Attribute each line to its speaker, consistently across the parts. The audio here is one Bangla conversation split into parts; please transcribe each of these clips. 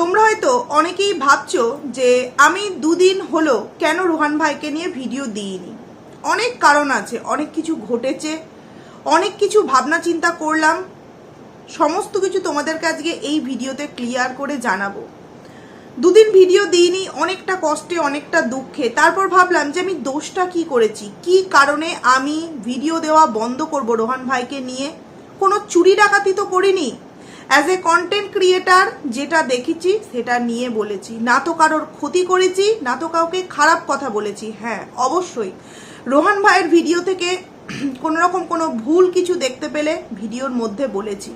Speaker 1: তোমরা হয়তো অনেকেই ভাবছ যে আমি দুদিন হলো কেন রোহান ভাইকে নিয়ে ভিডিও দিইনি। অনেক কারণ আছে, অনেক কিছু ঘটেছে, অনেক কিছু ভাবনা চিন্তা করলাম। সমস্ত কিছু তোমাদেরকে আজকে এই ভিডিওতে ক্লিয়ার করে জানাব। দুদিন ভিডিও দিইনি, অনেকটা কষ্টে, অনেকটা দুঃখে। তারপর ভাবলাম যে আমি দোষটা কি করেছি? কি কারণে আমি ভিডিও দেওয়া বন্ধ করব রোহান ভাইকে নিয়ে? কোনো চুরি ডাকাতি তো করিনি? অ্যাজ এ কন্টেন্ট ক্রিয়েটার যেটা দেখেছি, সেটা নিয়ে বলেছি। না তো কারোর ক্ষতি করেছি, না তো কাউকে খারাপ কথা বলেছি। হ্যাঁ অবশ্যই। রোহান ভাইয়ের ভিডিও থেকে কোনো রকম কোনো ভুল কিছু দেখতে পেলে ভিডিওর মধ্যে বলেছি।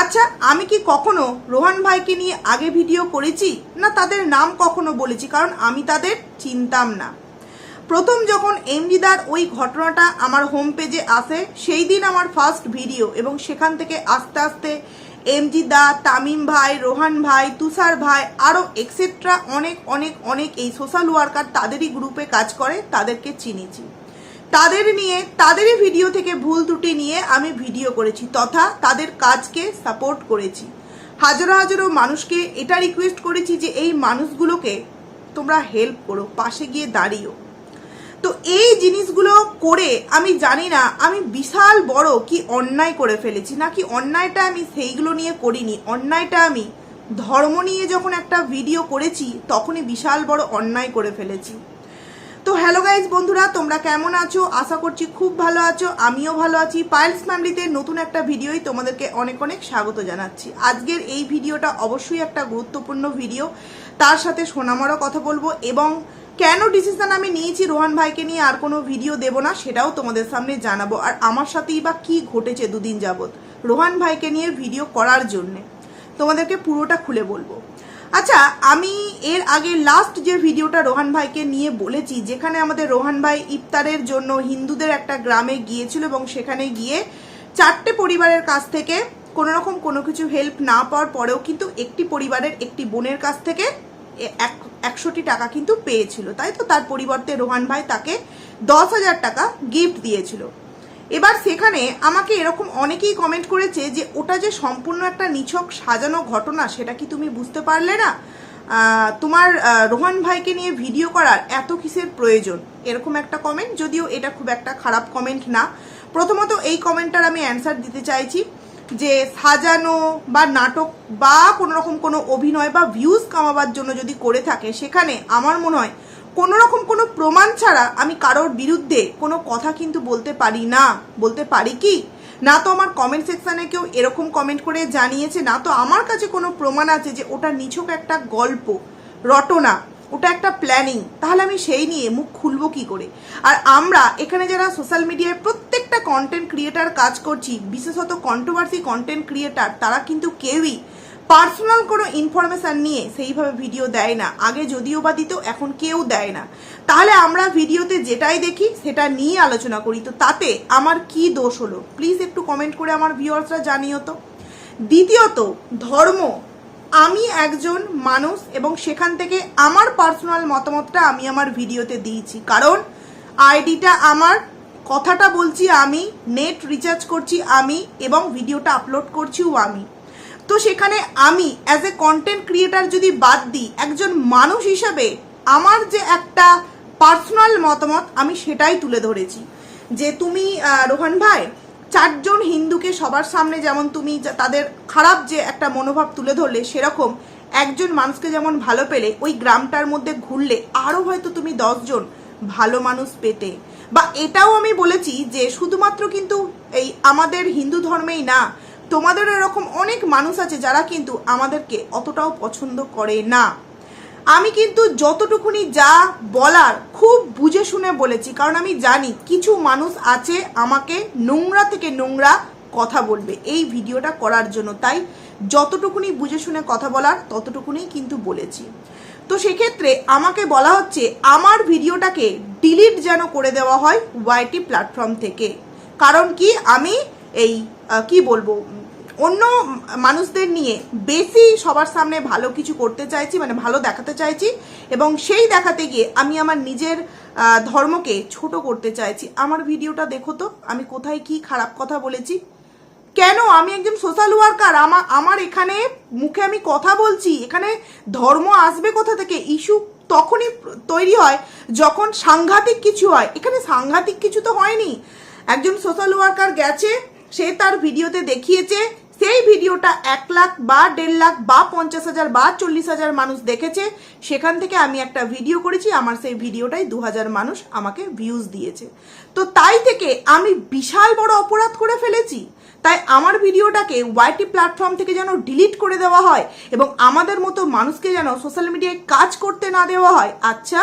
Speaker 1: আচ্ছা আমি কি কখনো রোহান ভাইকে নিয়ে আগে ভিডিও করেছি? না, তাদের নাম কখনো বলেছি, কারণ আমি তাদের চিনতাম না। প্রথম যখন এমজিদার ওই ঘটনাটা আমার হোম পেজে আসে, সেই দিন আমার ফার্স্ট ভিডিও এবং সেখান থেকে আস্তে আস্তে এমজি দা তামিম ভাই, রোহান ভাই, তুষার ভাই আরও এক্সেট্রা অনেক অনেক অনেক এই সোশ্যাল ওয়ার্কার তাদেরই গ্রুপে কাজ করে, তাদেরকে চিনেছি। তাদের নিয়ে, তাদেরই ভিডিও থেকে ভুল ত্রুটি নিয়ে আমি ভিডিও করেছি তথা তাদের কাজকে সাপোর্ট করেছি। হাজারো হাজারো মানুষকে এটা রিকোয়েস্ট করেছি যে এই মানুষগুলোকে তোমরা হেল্প করো, পাশে গিয়ে দাঁড়িও তো এই জিনিসগুলো করে আমি জানি না, আমি বিশাল বড় কি অন্যায় করে ফেলেছি। নাকি অন্যায়টা আমি সেইগুলো নিয়ে করিনি, অন্যায়টা আমি ধর্ম নিয়ে যখন একটা ভিডিও করেছি, তখনই বিশাল বড় অন্যায় করে ফেলেছি। তো হ্যালো গাইজ বন্ধুরা, তোমরা কেমন আছো? আশা করছি খুব ভালো আছো, আমিও ভালো আছি। পায়েলস ফ্যামিলিতে নতুন একটা ভিডিওই তোমাদেরকে অনেক অনেক স্বাগত জানাচ্ছি। আজকের এই ভিডিওটা অবশ্যই একটা গুরুত্বপূর্ণ ভিডিও তার সাথে সোনামারও কথা বলব এবং কেন ডিসিশন আমি নিয়েছি রোহান ভাইকে নিয়ে আর কোনো ভিডিও দেব না সেটাও তোমাদের সামনে জানাব। আর আমার সাথেই বা কি ঘটেছে দুদিন যাবৎ? রোহান ভাইকে নিয়ে ভিডিও করার জন্যে। তোমাদেরকে পুরোটা খুলে বলব। আচ্ছা আমি এর আগে লাস্ট যে ভিডিওটা রোহান ভাইকে নিয়ে বলেছি, যেখানে আমাদের রোহান ভাই ইফতারের জন্য হিন্দুদের একটা গ্রামে গিয়েছিল এবং সেখানে গিয়ে চারটে পরিবারের কাছ থেকে কোনো রকম কোনো কিছু হেল্প না পাওয়ার পরেও কিন্তু একটি পরিবারের একটি বোনের কাছ থেকে এক একশোটি টাকা কিন্তু পেয়েছিল, তাই তো? তার পরিবর্তে রোহান ভাই তাকে দশ হাজার টাকা গিফট দিয়েছিল। এবার সেখানে আমাকে এরকম অনেকেই কমেন্ট করেছে যে, ওটা যে সম্পূর্ণ একটা নিছক সাজানো ঘটনা, সেটা কি তুমি বুঝতে পারলে না? তোমার রোহান ভাইকে নিয়ে ভিডিও করার এত কিসের প্রয়োজন? এরকম একটা কমেন্ট যদিও এটা খুব একটা খারাপ কমেন্ট না। প্রথমত এই কমেন্টটার আমি অ্যান্সার দিতে চাইছি। যে সাজানো বা নাটক বা কোনো রকম কোনো অভিনয় বা ভিউজ কামাবার জন্য যদি করে থাকে, সেখানে আমার মনে হয় কোনো রকম কোনো প্রমাণ ছাড়া আমি কারোর বিরুদ্ধে কোনো কথা কিন্তু বলতে পারি না। বলতে পারি কি? না তো আমার কমেন্ট সেকশানে কেউ এরকম কমেন্ট করে জানিয়েছে, না তো আমার কাছে কোনো প্রমাণ আছে যে ওটা নিছক একটা গল্প, রটনা। ওটা একটা প্ল্যানিং তাহলে আমি সেই নিয়ে মুখ খুলবো কি করে? আর আমরা এখানে যারা সোশ্যাল মিডিয়ায় প্রত্যেকটা কন্টেন্ট ক্রিয়েটার কাজ করছি, বিশেষত কন্ট্রোভার্সি কন্টেন্ট ক্রিয়েটার তারা কিন্তু কেউই পার্সোনাল কোনো ইনফরমেশান নিয়ে সেইভাবে ভিডিও দেয় না। আগে যদিও বা দিত, এখন কেউ দেয় না। তাহলে আমরা ভিডিওতে যেটাই দেখি, সেটা নিয়ে আলোচনা করি। তো তাতে আমার কি দোষ হলো? প্লিজ একটু কমেন্ট করে আমার ভিউয়ার্সরা জানিও তো। দ্বিতীয়ত, ধর্ম আমি একজন মানুষ এবং সেখান থেকে আমার পার্সোনাল মতামতটা আমি আমার ভিডিওতে দিয়েছি। কারণ আইডিটা আমার, কথাটা বলছি আমি, নেট রিচার্জ করছি আমি এবং ভিডিওটা আপলোড করছিও আমি। তো সেখানে আমি অ্যাজ এ কন্টেন্ট ক্রিয়েটার যদি বাদ দিই, একজন মানুষ হিসাবে আমার যে একটা পার্সোনাল মতামত আমি সেটাই তুলে ধরেছি। যে তুমি রোহান ভাই চারজন হিন্দুকে সবার সামনে যেমন তুমি তাদের খারাপ যে একটা মনোভাব তুলে ধরলে, সেরকম একজন মানুষকে যেমন ভালো পেলে, ওই গ্রামটার মধ্যে ঘুরলে আরও হয়তো তুমি দশজন ভালো মানুষ পেতে। বা এটাও আমি বলেছি যে শুধুমাত্র কিন্তু এই আমাদের হিন্দু ধর্মেই না তোমাদের এরকম অনেক মানুষ আছে যারা কিন্তু আমাদেরকে অতটাও পছন্দ করে না। আমি কিন্তু যতটুকুনি যা বলার খুব বুঝে শুনে বলেছি, কারণ আমি জানি কিছু মানুষ আছে আমাকে নোংরা থেকে নোংরা কথা বলবে এই ভিডিওটা করার জন্য। তাই যতটুকুনি বুঝে শুনে কথা বলার ততটুকুনি কিন্তু বলেছি। তো সেক্ষেত্রে আমাকে বলা হচ্ছে, আমার ভিডিওটাকে ডিলিট যেন করে দেওয়া হয় ওয়াইটি প্ল্যাটফর্ম থেকে। কারণ কি আমি এই কি বলব অন্য মানুষদের নিয়ে বেশি সবার সামনে ভালো কিছু করতে চাইছি মানে ভালো দেখাতে চাইছি এবং সেই দেখাতে গিয়ে আমি আমার নিজের ধর্মকে ছোট করতে চাইছি। আমার ভিডিওটা দেখো তো, আমি কোথায় কি খারাপ কথা বলেছি। কেন? আমি একজন সোশ্যাল ওয়ার্কার আমার আমার এখানে মুখে আমি কথা বলছি, এখানে ধর্ম আসবে কোথা থেকে? ইস্যু তখনই তৈরি হয় যখন সাংঘাতিক কিছু হয়। এখানে সাংঘাতিক কিছু তো হয়নি। একজন সোশ্যাল ওয়ার্কার গেছে, সে তার ভিডিওতে দেখিয়েছে সেই ভিডিওটা এক লাখ বা দেড় লাখ বা পঞ্চাশ হাজার বা চল্লিশ হাজার মানুষ দেখেছে, সেখান থেকে আমি একটা ভিডিও করেছি, আমার সেই ভিডিওটাই দু হাজার মানুষ আমাকে ভিউজ দিয়েছে। তো তাই থেকে আমি বিশাল বড় অপরাধ করে ফেলেছি। তাই আমার ভিডিওটাকে ওয়াইটি প্ল্যাটফর্ম থেকে যেন ডিলিট করে দেওয়া হয় এবং আমাদের মতো মানুষকে যেন সোশ্যাল মিডিয়ায় কাজ করতে না দেওয়া হয় আচ্ছা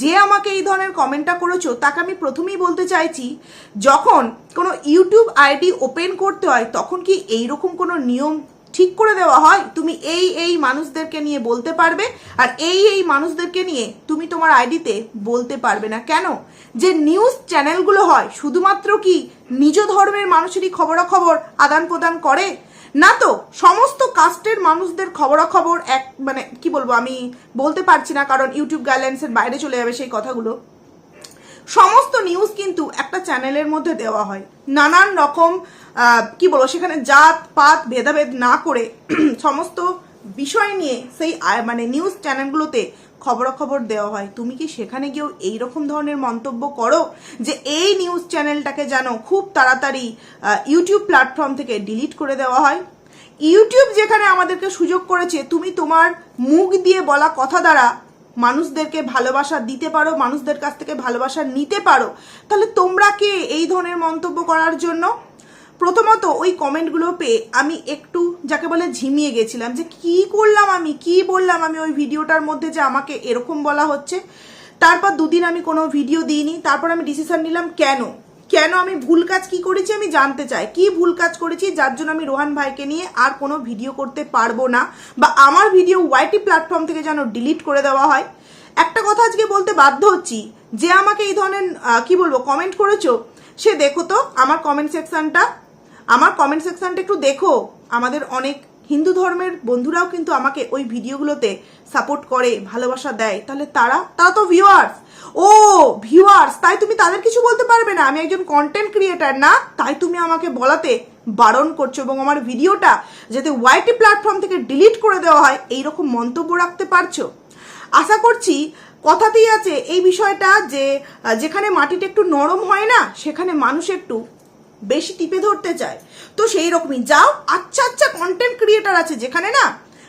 Speaker 1: যে আমাকে এই ধরনের কমেন্টটা করেছ, তাকে আমি প্রথমেই বলতে চাইছি, যখন কোনো ইউটিউব আইডি ওপেন করতে হয়, তখন কি এইরকম কোনো নিয়ম ঠিক করে দেওয়া হয়? তুমি এই এই মানুষদেরকে নিয়ে বলতে পারবে, আর এই এই মানুষদেরকে নিয়ে তুমি তোমার আইডিতে বলতে পারবে না। কেন? যে নিউজ চ্যানেলগুলো হয়, শুধুমাত্র কি নিজ ধর্মের মানুষেরই খবরাখবর আদান প্রদান করে না তো, সমস্ত কাস্টের মানুষদের খবরাখবর এক মানে কি বলব, আমি বলতে পারছি না, কারণ ইউটিউব গাইডলাইন্সের বাইরে চলে যাবে সেই কথাগুলো। সমস্ত নিউজ কিন্তু একটা চ্যানেলের মধ্যে দেওয়া হয়। নানান রকম কি বলব, সেখানে জাত, পাত, ভেদাভেদ না করে সমস্ত বিষয় নিয়ে সেই মানে নিউজ চ্যানেলগুলোতে খবরাখবর দেওয়া হয়। তুমি কি সেখানে গিয়েও এই রকম ধরনের মন্তব্য করো যে এই নিউজ চ্যানেলটাকে যেন খুব তাড়াতাড়ি ইউটিউব প্ল্যাটফর্ম থেকে ডিলিট করে দেওয়া হয়? ইউটিউব যেখানে আমাদেরকে সুযোগ করেছে, তুমি তোমার মুখ দিয়ে বলা কথা দ্বারা মানুষদেরকে ভালোবাসা দিতে পারো, মানুষদের কাছ থেকে ভালোবাসা নিতে পারো। তাহলে তোমরা কে এই ধরনের মন্তব্য করার জন্য প্রথমত ওই কমেন্টগুলো পেয়ে আমি একটু যাকে বলে ঝিমিয়ে গেছিলাম যে কি করলাম আমি, কি বললাম আমি ওই ভিডিওটার মধ্যে যে আমাকে এরকম বলা হচ্ছে। তারপর দুদিন আমি কোনো ভিডিও দিইনি, তারপর আমি ডিসিশন নিলাম কেন? কেন আমি ভুল কাজ কি করেছি আমি জানতে চাই। কি ভুল কাজ করেছি যার জন্য আমি রোহান ভাইকে নিয়ে আর কোনো ভিডিও করতে পারব না বা আমার ভিডিও ওয়াইটি প্ল্যাটফর্ম থেকে যেন ডিলিট করে দেওয়া হয়। একটা কথা আজকে বলতে বাধ্য হচ্ছি, যে আমাকে এই ধরনের কি বলব কমেন্ট করেছ, সে দেখো তো আমার কমেন্ট সেকশনটা আমার কমেন্ট সেকশনটা একটু দেখো। আমাদের অনেক হিন্দু ধর্মের বন্ধুরাও কিন্তু আমাকে ওই ভিডিওগুলোতে সাপোর্ট করে, ভালোবাসা দেয়। তাহলে তারা তারা তো ভিউয়ার্স ও ভিউয়ার্স তাই তুমি তাদের কিছু বলতে পারবে না। আমি একজন কন্টেন্ট ক্রিয়েটার না, তাই তুমি আমাকে বলাতে বারণ করছ এবং আমার ভিডিওটা যাতে ওয়াইটি প্ল্যাটফর্ম থেকে ডিলিট করে দেওয়া হয় এই রকম মন্তব্য রাখতে পারছ? আশা করছি কথাতেই আছে এই বিষয়টা যে যেখানে মাটিটা একটু নরম হয় না, সেখানে মানুষ একটু বেশি টিপে ধরতে চায়। তো সেই রকমই যাও আচ্ছা আচ্ছা কন্টেন্ট ক্রিয়েটার আছে যেখানে না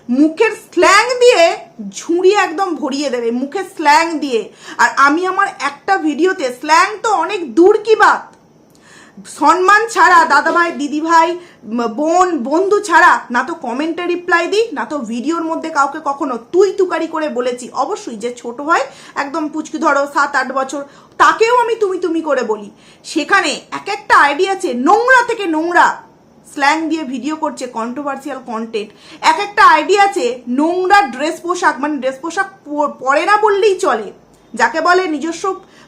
Speaker 1: মুখের স্ল্যাং দিয়ে ঝুড়ি একদম ভরিয়ে দেবে, মুখের স্ল্যাং দিয়ে। আর আমি আমার একটা ভিডিওতে স্ল্যাং তো অনেক দূর কি বাত? সম্মান ছাড়া দাদাভাই, দিদিভাই বোন, বন্ধু ছাড়া না তো কমেন্টে রিপ্লাই দিই, না তো ভিডিওর মধ্যে কাউকে কখনো তুই তুকারি করে বলেছি। অবশ্যই যে ছোট হয় একদম পুচকি ধরো, সাত আট বছর, তাকেও আমি তুমি তুমি করে বলি। সেখানে এক একটা আইডিয়া আছে, নোংরা থেকে নোংরা স্ল্যাং দিয়ে ভিডিও করছে কন্ট্রোভার্সিয়াল কন্টেন্ট এক একটা আইডিয়া আছে, নোংরা ড্রেস পোশাক মানে ড্রেস পোশাক পরে না বললেই চলে। যাকে বলে নিজস্ব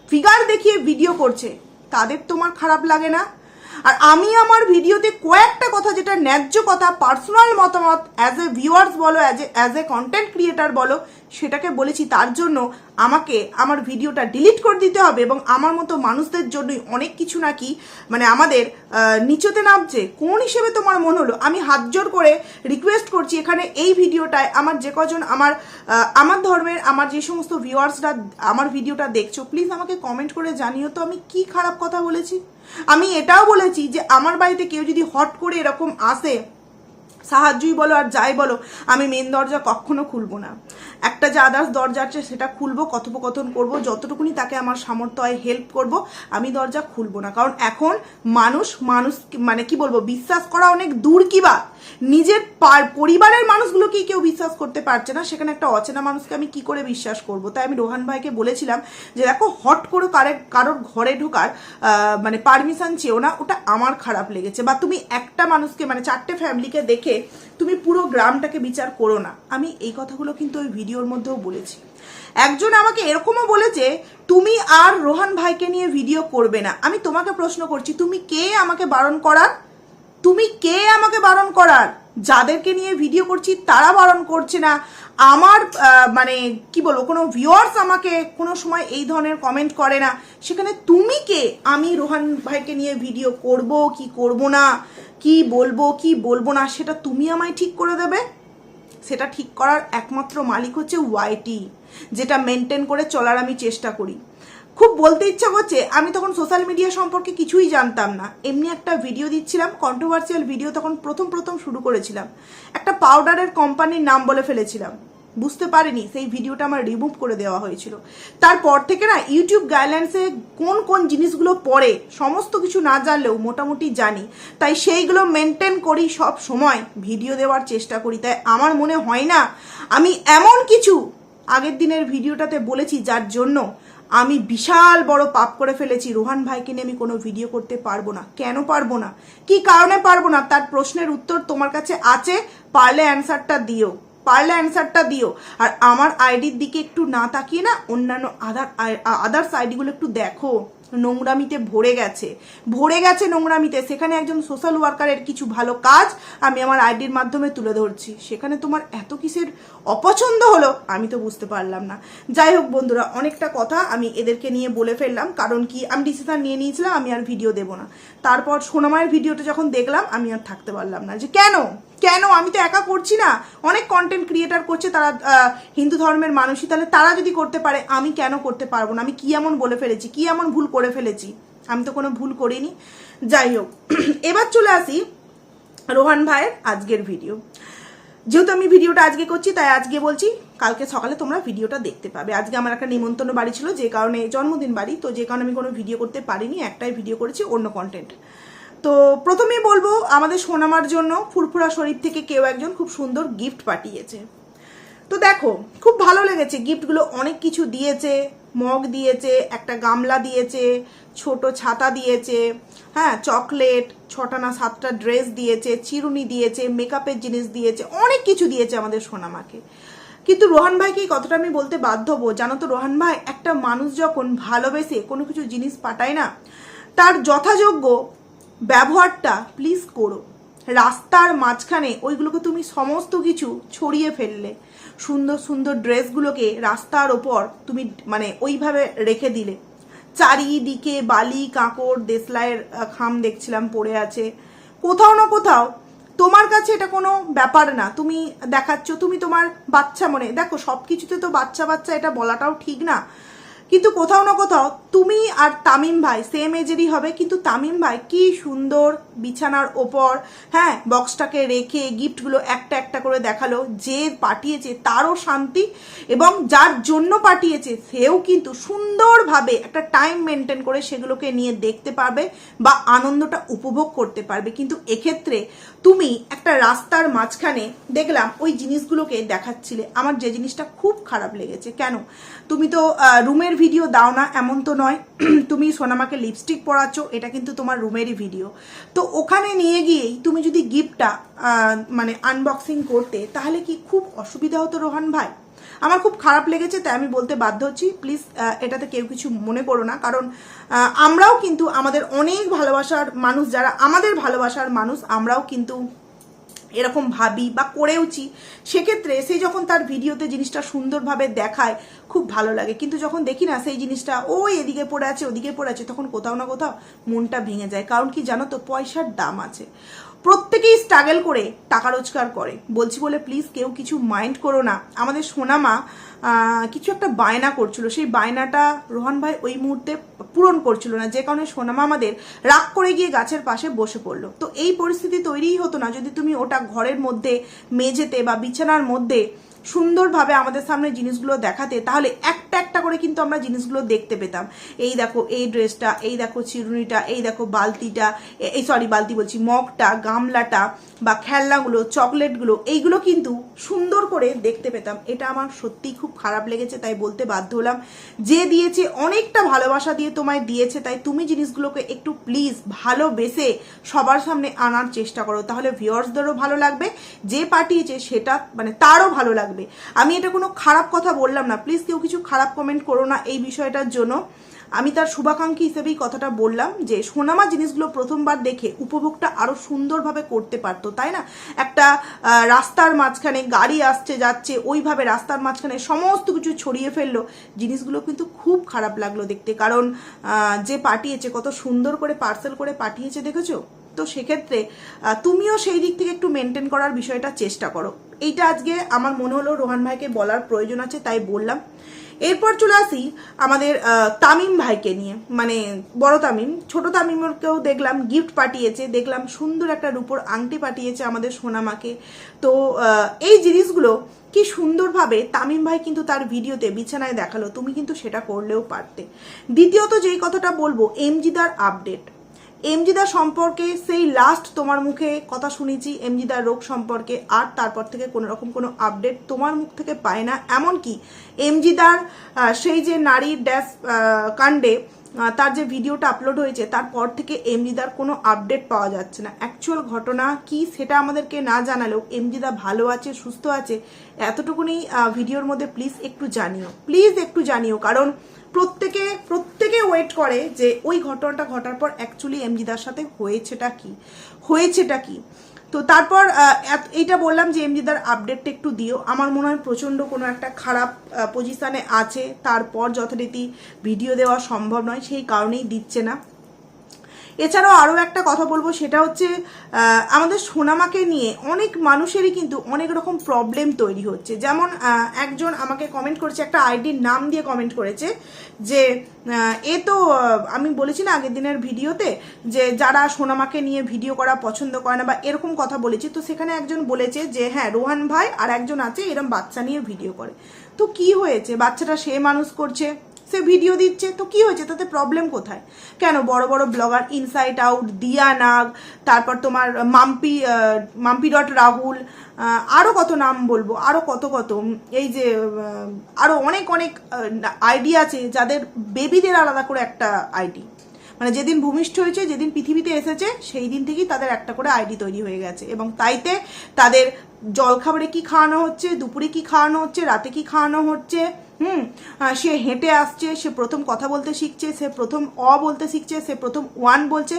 Speaker 1: ফিগার দেখিয়ে ভিডিও করছে। তাদের তোমার খারাপ লাগে না? আর আমি আমার ভিডিওতে কয়েকটা কথা যেটা ন্যায্য কথা পার্সোনাল মতামত অ্যাজ এ ভিউয়ার্স বলো as a as a content creator বলো সেটাকে বলেছি তার জন্য আমাকে আমার ভিডিওটা ডিলিট করে দিতে হবে এবং আমার মতো মানুষদের জন্যই অনেক কিছু নাকি মানে আমাদের নিচতে নামছে। কোন হিসেবে তোমার মনে হলো? আমি হাত জোর করে রিকোয়েস্ট করছি এখানে এই ভিডিওটায় আমার যে কজন, আমার আমার ধর্মের, আমার যে সমস্ত ভিউয়ার্সরা আমার ভিডিওটা দেখছ প্লিজ আমাকে কমেন্ট করে জানিও তো আমি কি খারাপ কথা বলেছি। আমি এটাও বলেছি যে আমার বাড়িতে কেউ যদি হট করে এরকম আসে, সাহায্যই বলো আর যাই বলো, আমি মেন দরজা কখনো খুলবো না। একটা যে আদার্স দরজা আছে সেটা খুলবো, কথোপকথন করব, যতটুকুনি তাকে আমার সামর্থ্য হয় হেল্প করব, আমি দরজা খুলবো না। কারণ এখন মানুষ মানুষ মানে কি বলব, বিশ্বাস করা অনেক দূর কি বা নিজের পার- পরিবারের মানুষগুলোকেই কেউ বিশ্বাস করতে পারছে না। সেখানে একটা অচেনা মানুষকে আমি কি করে বিশ্বাস করব? তাই আমি রোহান ভাইকে বলেছিলাম যে, দেখো, হট করে কারে কারোর ঘরে ঢোকার মানে পারমিশন চেয়েও না, ওটা আমার খারাপ লেগেছে। বা তুমি একটা মানুষকে মানে চারটে ফ্যামিলিকে দেখে তুমি পুরো গ্রামটাকে বিচার করো না। আমি এই কথাগুলো কিন্তু ওই ভিডিওর মধ্যেও বলেছি। একজন আমাকে এরকমও বলেছে, তুমি আর রোহান ভাইকে নিয়ে ভিডিও করবে না। আমি তোমাকে প্রশ্ন করছি, তুমি কে আমাকে বারণ করার? তুমি কে আমাকে বারণ করার? যাদেরকে নিয়ে ভিডিও করছি, তারা বারণ করছে না। আমার মানে কি বলব, কোনো ভিউয়ার্স আমাকে কোনো সময় এই ধরনের কমেন্ট করে না। সেখানে তুমি কে? আমি রোহান ভাইকে নিয়ে ভিডিও করব, কি করব না, কি বলব কি বলব না, সেটা তুমি আমায় ঠিক করে দেবে? সেটা ঠিক করার একমাত্র মালিক হচ্ছে ওয়াইটি যেটা মেনটেন করে চলার আমি চেষ্টা করি। খুব বলতে ইচ্ছা করছে, আমি তখন সোশ্যাল মিডিয়া সম্পর্কে কিছুই জানতাম না। এমনি একটা ভিডিও দিচ্ছিলাম কন্ট্রোভার্সিয়াল ভিডিও তখন প্রথম প্রথম শুরু করেছিলাম। একটা পাউডারের কোম্পানির নাম বলে ফেলেছিলাম। বুঝতে পারিনি, সেই ভিডিওটা আমার রিমুভ করে দেওয়া হয়েছিল। তারপর থেকে না ইউটিউব গাইডলাইন্সে কোন কোন জিনিসগুলো পড়ে, সমস্ত কিছু না জানলেও মোটামুটি জানি। তাই সেইগুলো মেনটেন করি সব সময় ভিডিও দেওয়ার চেষ্টা করি। তাই আমার মনে হয় না, আমি এমন কিছু আগের দিনের ভিডিওটাতে বলেছি যার জন্য আমি বিশাল বড় পাপ করে ফেলেছি। রোহান ভাইকে নিয়ে আমি কোনো ভিডিও করতে পারব না। কেন পারব না? কি কারণে পারব না? তার প্রশ্নের উত্তর তোমার কাছে আছে। পারলে অ্যান্সারটা দিও। পারলে অ্যান্সারটা দিও। আর আমার আইডির দিকে একটু না তাকিয়ে না, অন্যান্য আদার আদার্স আইডিগুলো একটু দেখো। নোংরামিতে ভরে গেছে। ভরে গেছে নোংরামিতে। সেখানে একজন সোশ্যাল ওয়ার্কারের কিছু ভালো কাজ আমি আমার আইডির মাধ্যমে তুলে ধরছি। সেখানে তোমার এত কিসের অপছন্দ হলো আমি তো বুঝতে পারলাম না। যাই হোক বন্ধুরা, অনেকটা কথা আমি এদেরকে নিয়ে বলে ফেললাম। কারণ কি, আমি ডিসিশন নিয়ে নিয়েছিলাম, আমি আর ভিডিও দেবো না। তারপর সোনামায়ের ভিডিওটা যখন দেখলাম, আমি আর থাকতে পারলাম না। যে কেন? কেন? আমি তো একা করছি না। অনেক কন্টেন্ট ক্রিয়েটার করছে, তারা হিন্দু ধর্মের মানুষই। তাহলে তারা যদি করতে পারে, আমি কেন করতে পারব না? আমি কি এমন বলে ফেলেছি? কি এমন ভুল করে ফেলেছি? আমি তো কোনো ভুল করিনি। যাই হোক, এবার চলে আসি রোহান ভাইয়ের আজকের ভিডিও যেহেতু আমি ভিডিওটা আজকে করছি, তাই আজকে বলছি, কালকে সকালে তোমরা ভিডিওটা দেখতে পাবে। আজকে আমার একটা নিমন্ত্রণ বাড়ি ছিল, যে কারণে জন্মদিন বাড়ি, তো যে কারণে আমি কোনো ভিডিও করতে পারিনি, একটাই ভিডিও করেছি অন্য কন্টেন্ট তো প্রথমেই বলব, আমাদের সোনামার জন্য ফুরফুরা শরীফ থেকে কেউ একজন খুব সুন্দর গিফট পাঠিয়েছে। তো দেখো, খুব ভালো লেগেছে গিফটগুলো অনেক কিছু দিয়েছে, মগ দিয়েছে, একটা গামলা দিয়েছে, ছোট ছাতা দিয়েছে হ্যাঁ চকলেট ছটা না সাতটা ড্রেস দিয়েছে, চিরুনি দিয়েছে মেকআপের জিনিস দিয়েছে, অনেক কিছু দিয়েছে আমাদের সোনামাকে। কিন্তু রোহান ভাইকে কথাটা আমি বলতে বাধ্য হব। জানো তো রোহান ভাই, একটা মানুষ যখন ভালোবেসে কোনো কিছু জিনিস পাঠায় না, তার যথাযোগ্য ব্যবহারটা প্লিজ করো। রাস্তার মাঝখানে ওইগুলোকে তুমি সমস্ত কিছু ছড়িয়ে ফেললে। সুন্দর সুন্দর ড্রেসগুলোকে রাস্তার ওপর তুমি মানে ওইভাবে রেখে দিলে। চারিদিকে বালি, কাঁকড়, দেশলাইয়ের খাম দেখছিলাম পড়ে আছে। কোথাও না কোথাও তোমার কাছে এটা কোনো ব্যাপার না। তুমি দেখাচ্ছ, তুমি তোমার বাচ্চা মনে, দেখো সব কিছুতে তো বাচ্চা বাচ্চা এটা বলাটাও ঠিক না। কিন্তু কোথাও না কোথাও তুমি আর তামিম ভাই সেম এজেরই হবে, কিন্তু তামিম ভাই কি সুন্দর বিছানার ওপর হ্যাঁ বক্সটাকে রেখে গিফটগুলো একটা একটা করে দেখাল, যে পাঠিয়েছে তারও শান্তি এবং যার জন্য পাঠিয়েছে সেও কিন্তু সুন্দরভাবে একটা টাইম মেনটেন করে সেগুলোকে নিয়ে দেখতে পারবে বা আনন্দটা উপভোগ করতে পারবে। কিন্তু এক্ষেত্রে তুমি একটা রাস্তার মাঝখানে দেখলাম ওই জিনিসগুলোকে দেখাচ্ছিলে। আমার যে জিনিসটা খুব খারাপ লেগেছে। কেন? তুমি তো রুমের ভিডিও দাও না, এমন তো নয়। তুমি সোনামাকে লিপস্টিক পরাচ্ছ, এটা কিন্তু তোমার রুমেরই ভিডিও তো ওখানে নিয়ে গিয়েই তুমি যদি গিফটটা মানে আনবক্সিং করতে, তাহলে কি খুব অসুবিধা হতো রোহান ভাই? আমার খুব খারাপ লেগেছে, তাই আমি বলতে বাধ্য হচ্ছি। প্লিজ এটাতে কেউ কিছু মনে করো না, কারণ আমরাও কিন্তু আমাদের অনেক ভালোবাসার মানুষ, যারা আমাদের ভালোবাসার মানুষ, আমরাও কিন্তু এরকম ভাবি বা করেওছি। সেক্ষেত্রে সেই যখন তার ভিডিওতে জিনিসটা সুন্দরভাবে দেখায়, খুব ভালো লাগে। কিন্তু যখন দেখি না সেই জিনিসটা ওই এদিকে পড়ে আছে, ওদিকে পড়ে আছে, তখন কোথাও না কোথাও মনটা ভেঙে যায়। কারণ কি জানো তো, পয়সার দাম আছে। প্রত্যেকেই স্ট্রাগল করে টাকা রোজগার করে। বলছি বলে প্লিজ কেউ কিছু মাইন্ড করো না। আমাদের সোনামা কিছু একটা বায়না করছিল। সেই বায়নাটা রোহান ভাই ওই মুহূর্তে পূরণ করছিল না। যে কারণে সোনামা আমাদের রাগ করে গিয়ে গাছের পাশে বসে পড়ল। তো এই পরিস্থিতি তৈরিই হতো না। যদি তুমি ওটা ঘরের মধ্যে, মেঝেতে বা বিছানার মধ্যে সুন্দরভাবে আমাদের সামনে জিনিসগুলো দেখাতে, তাহলে একটা একটা করে কিন্তু আমরা জিনিসগুলো দেখতে পেতাম। এই দেখো, এই ড্রেসটা, এই দেখো চিরুনিটা, এই দেখো বালতিটা এই সরি বালতি বলছি, মগটা, গামলাটা বা খেলনাগুলো, চকলেটগুলো, এইগুলো কিন্তু সুন্দর করে দেখতে পেতাম। এটা আমার সত্যিই খুব খারাপ লেগেছে, তাই বলতে বাধ্য হলাম। যে দিয়েছে অনেকটা ভালোবাসা দিয়ে তোমায় দিয়েছে, তাই তুমি জিনিসগুলোকে একটু প্লিজ ভালোবেসে সবার সামনে আনার চেষ্টা করো। তাহলে ভিউয়ার্সদেরও ভালো লাগবে, যে পাঠিয়েছে সেটা মানে তারও ভালো লাগবে। আমি এটা কোনো খারাপ কথা বললাম না। প্লিজ কেউ কিছু খারাপ কমেন্ট করো না এই বিষয়টার জন্য। আমি তার শুভাকাঙ্ক্ষী হিসেবেই কথাটা বললাম যে, সোনামা জিনিসগুলো প্রথমবার দেখে উপভোগটা আরও সুন্দরভাবে করতে পারতো, তাই না? একটা রাস্তার মাঝখানে গাড়ি আসছে যাচ্ছে, ওইভাবে রাস্তার মাঝখানে সমস্ত কিছু ছড়িয়ে ফেলল। জিনিসগুলো কিন্তু খুব খারাপ লাগল দেখতে, কারণ যে পাঠিয়েছে, কত সুন্দর করে পার্সেল করে পাঠিয়েছে, দেখেছ? তো সেক্ষেত্রে তুমিও সেই দিক থেকে একটু মেনটেন করার বিষয়টা চেষ্টা করো। এইটা আজকে আমার মনে হলো রোহান ভাইকে বলার প্রয়োজন আছে, তাই বললাম। এরপর চলে আসি আমাদের তামিম ভাইকে নিয়ে। মানে বড় তামিম। ছোট তামিমকেও দেখলাম গিফট পাঠিয়েছে। দেখলাম সুন্দর একটা রূপোর আংটি পাঠিয়েছে আমাদের সোনামাকে। তো এই জিনিসগুলো কি সুন্দরভাবে তামিম ভাই কিন্তু তার ভিডিওতে বিছানায় দেখাল। তুমি কিন্তু সেটা করলেও পারতে। দ্বিতীয়ত যেই কথাটা বলব, এমজিদার আপডেট। এমজিদা সম্পর্কে সেই লাস্ট তোমার মুখে কথা শুনেছি এমজিদার রোগ সম্পর্কে আর তারপর থেকে কোনো রকম কোনো আপডেট তোমার মুখ থেকে পায় না। এমনকি এমজিদার সেই যে নারী আহ, কাণ্ডে তার যে ভিডিওটা আপলোড হয়েছে তারপর থেকে এমজিদার কোনো আপডেট পাওয়া যাচ্ছে না। অ্যাকচুয়াল ঘটনা কি সেটা আমাদেরকে না জানালেও এমজিদা ভালো আছে সুস্থ আছে এতটুকুনি ভিডিওর মধ্যে প্লিজ একটু জানিও। প্লিজ একটু জানিও কারণ প্রত্যেকে প্রত্যেকে ওয়েট করে যে ওই ঘটনাটা ঘটার পর অ্যাকচুয়ালি এমজিদার সাথে হয়েছেটা কি? হয়েছেটা কি? তো তারপর এইটা বললাম যে এমজিদার আপডেটটা একটু দিও। আমার মনে হয় প্রচণ্ড কোনো একটা খারাপ পজিশানে আছে। তারপর যথারীতি ভিডিও দেওয়া সম্ভব নয়। সেই কারণেই দিচ্ছে না। এছাড়াও আরও একটা কথা বলব, সেটা হচ্ছে আমাদের সোনামাকে নিয়ে অনেক মানুষেরই কিন্তু অনেক রকম প্রবলেম তৈরি হচ্ছে। যেমন একজন আমাকে কমেন্ট করেছে, একটা আইডির নাম দিয়ে কমেন্ট করেছে যে এ তো আমি বলেছি না আগের দিনের ভিডিওতে যে, যারা সোনামাকে নিয়ে ভিডিও করা পছন্দ করে না বা এরকম কথা বলেছি, তো সেখানে একজন বলেছে যে হ্যাঁ রোহান ভাই আর একজন আছে এরকম বাচ্চা নিয়ে ভিডিও করে। তো কি হয়েছে? বাচ্চাটা সে মানুষ করছে। সে ভিডিও দিচ্ছে, তো কি হয়েছে? তাতে প্রবলেম কোথায়? কেন? বড় বড় ব্লগার ইনসাইট আউট দিয়া নাগ তারপর তোমার মাম্পি মাম্পি ডট রাহুল আরও কত নাম বলব আরও কত কত এই যে আরও অনেক অনেক আইডি আছে যাদের বেবিদের আলাদা করে একটা আইডি মানে যেদিন ভূমিষ্ঠ হয়েছে, যেদিন পৃথিবীতে এসেছে, সেই দিন থেকেই তাদের একটা করে আইডি তৈরি হয়ে গেছে। এবং তাইতে তাদের জলখাবারে কি খাওয়ানো হচ্ছে, দুপুরে কি খাওয়ানো হচ্ছে, রাতে কি খাওয়ানো হচ্ছে হুম সে হেঁটে আসছে, সে প্রথম কথা বলতে শিখছে, সে প্রথম অ বলতে শিখছে, সে প্রথম ওয়ান বলছে।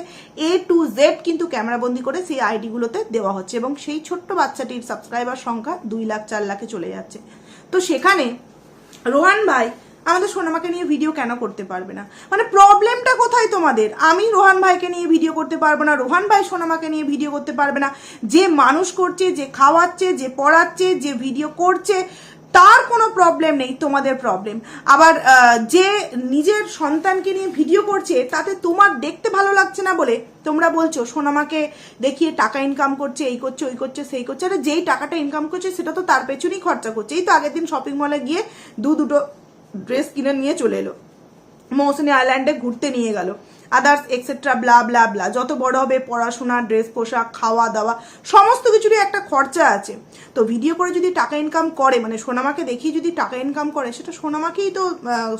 Speaker 1: এ টু জেড কিন্তু ক্যামেরাবন্দি করে সেই আইডিগুলোতে দেওয়া হচ্ছে এবং সেই ছোট্ট বাচ্চাটির সাবস্ক্রাইবার সংখ্যা দুই লাখ, চার লাখে চলে যাচ্ছে। তো সেখানে রোহান ভাই, আমাদের সোনামাকে নিয়ে ভিডিও কেন করতে পারবে না? মানে প্রবলেমটা কোথায় তোমাদের? আমি রোহান ভাইকে নিয়ে ভিডিও করতে পারব না, রোহান ভাই সোনামাকে নিয়ে ভিডিও করতে পারবে না। যে মানুষ করছে, যে খাওয়াচ্ছে, যে পড়াচ্ছে, যে ভিডিও করছে তার কোনো প্রবলেম নেই, তোমাদের প্রবলেম আবার যে নিজের সন্তানকে নিয়ে ভিডিও করছে, তাতে তোমার দেখতে ভালো লাগছে না বলে তোমরা বলছো সোনামাকে দেখিয়ে টাকা ইনকাম করছে, এই করছে, ওই করছে, সেই করছে। আরে, যেই টাকাটা ইনকাম করছে, সেটা তো তার পেছনেই খরচা করছে। এই তো আগের দিন শপিং মলে গিয়ে দু দুটো ড্রেস কিনে নিয়ে চলে এলো। মৌসুমি আইল্যান্ডে ঘুরতে নিয়ে গেল। Others etcetera blah blah blah যত বড় হবে, পড়াশোনা ড্রেস পোশাক, খাওয়া, দাওয়া, সমস্ত কিছুরই একটা খরচা আছে। তো ভিডিও করে যদি টাকা ইনকাম করে মানে সোনামাকে দেখিয়ে যদি টাকা ইনকাম করে, সেটা সোনামাকেই তো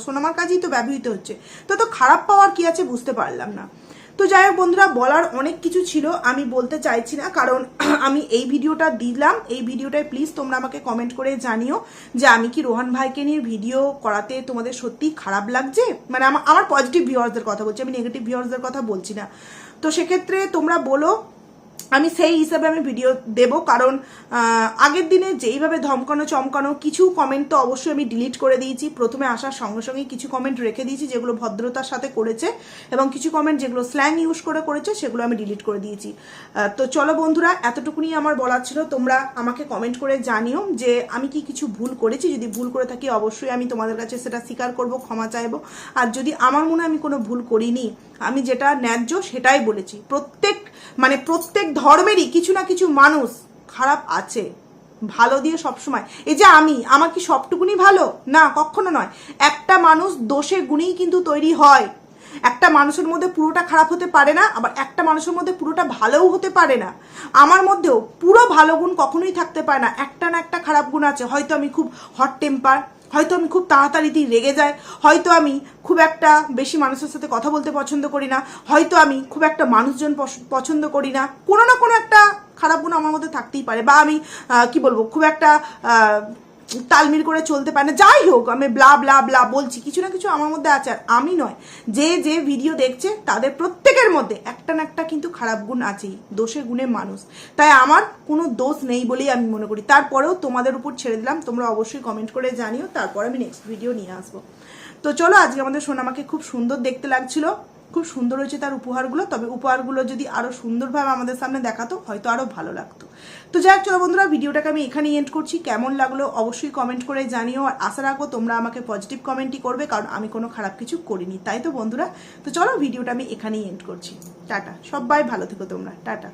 Speaker 1: সোনামার কাজেই তো ব্যবহৃত হচ্ছে। তো তো খারাপ পাওয়ার কি আছে বুঝতে পারলাম না। তো যাই হোক বন্ধুরা, বলার অনেক কিছু ছিল, আমি বলতে চাইছি না, কারণ আমি এই ভিডিওটা দিলাম। এই ভিডিওটায় প্লিজ তোমরা আমাকে কমেন্ট করে জানিও যে আমি কি রোহান ভাইকে নিয়ে ভিডিও করাতে তোমাদের সত্যি খারাপ লাগছে? মানে আমার পজিটিভ ভিউয়ার্সদের কথা বলছি, আমি নেগেটিভ ভিউয়ার্সদের কথা বলছি না। তো সেক্ষেত্রে তোমরা বলো আমি সেই হিসাবে আমি ভিডিও দেব, কারণ আগের দিনে যেইভাবে ধমকানো, চমকানো কিছু কমেন্ট তো অবশ্যই আমি ডিলিট করে দিয়েছি। প্রথমে আসার সঙ্গে সঙ্গে কিছু কমেন্ট রেখে দিয়েছি, যেগুলো ভদ্রতার সাথে করেছে এবং কিছু কমেন্ট যেগুলো স্ল্যাং ইউজ করে করেছে, সেগুলো আমি ডিলিট করে দিয়েছি। তো চলো বন্ধুরা, এতটুকুনি আমার বলার ছিল। তোমরা আমাকে কমেন্ট করে জানিও যে আমি কি কিছু ভুল করেছি। যদি ভুল করে থাকি, অবশ্যই আমি তোমাদের কাছে সেটা স্বীকার করব, ক্ষমা চাইব। আর যদি আমার মনে আমি কোনো ভুল করিনি, আমি যেটা ন্যায্য সেটাই বলেছি। প্রত্যেক মানে প্রত্যেক ধর্মেরই কিছু না কিছু মানুষ খারাপ আছে। ভালো দিয়ে সবসময়। এই যে আমি, আমার কি সবটুকুনি ভালো? না, কখনো নয়। একটা মানুষ দোষে গুণেই কিন্তু তৈরি হয়। একটা মানুষের মধ্যে পুরোটা খারাপ হতে পারে না, আবার একটা মানুষের মধ্যে পুরোটা ভালোও হতে পারে না। আমার মধ্যেও পুরো ভালো গুণ কখনোই থাকতে পারে না। একটা না একটা খারাপ গুণ আছে। হয়তো আমি খুব হট টেম্পার হয়তো আমি খুব তাড়াতাড়িতেই রেগে যাই হয়তো আমি খুব একটা বেশি মানুষের সাথে কথা বলতে পছন্দ করি না, হয়তো আমি খুব একটা মানুষজন পছ- পছন্দ করি না, কোনো না কোনো একটা খারাপ গুণ আমার মধ্যে থাকতেই পারে, বা আমি কি বলব, খুব একটা তালমিল করে চলতে পারে না। যাই হোক, আমি ব্লা ব্লা ব্লা বলছি, কিছু না কিছু আমার মধ্যে আছে, আর আমি নয়। যে যে ভিডিও দেখছে, তাদের প্রত্যেকের মধ্যে একটা না একটা কিন্তু খারাপ গুণ আছেই দোষে গুণে মানুষ। তাই আমার কোনো দোষ নেই বলেই আমি মনে করি। তারপরেও তোমাদের উপর ছেড়ে দিলাম, তোমরা অবশ্যই কমেন্ট করে জানিও, তারপর আমি নেক্সট ভিডিও নিয়ে আসব। তো চলো, আজকে আমাদের সোনামাকে খুব সুন্দর দেখতে লাগছিল। খুব সুন্দর হয়েছে তার উপহারগুলো। তবে উপহারগুলো যদি আরও সুন্দরভাবে আমাদের সামনে দেখাতো, হয়তো আরও ভালো লাগতো। তো যাই চলো বন্ধুরা, ভিডিওটাকে আমি এখানেই এন্ড করছি। কেমন লাগল অবশ্যই কমেন্ট করে জানিও। আর আশা রাখব তোমরা আমাকে পজিটিভ কমেন্টই করবে, কারণ আমি কোনো খারাপ কিছু করিনি। তাই তো বন্ধুরা? তো চলো, ভিডিওটা আমি এখানেই এন্ড করছি। টাটা। সবাই ভালো থেকো তোমরা। টাটা।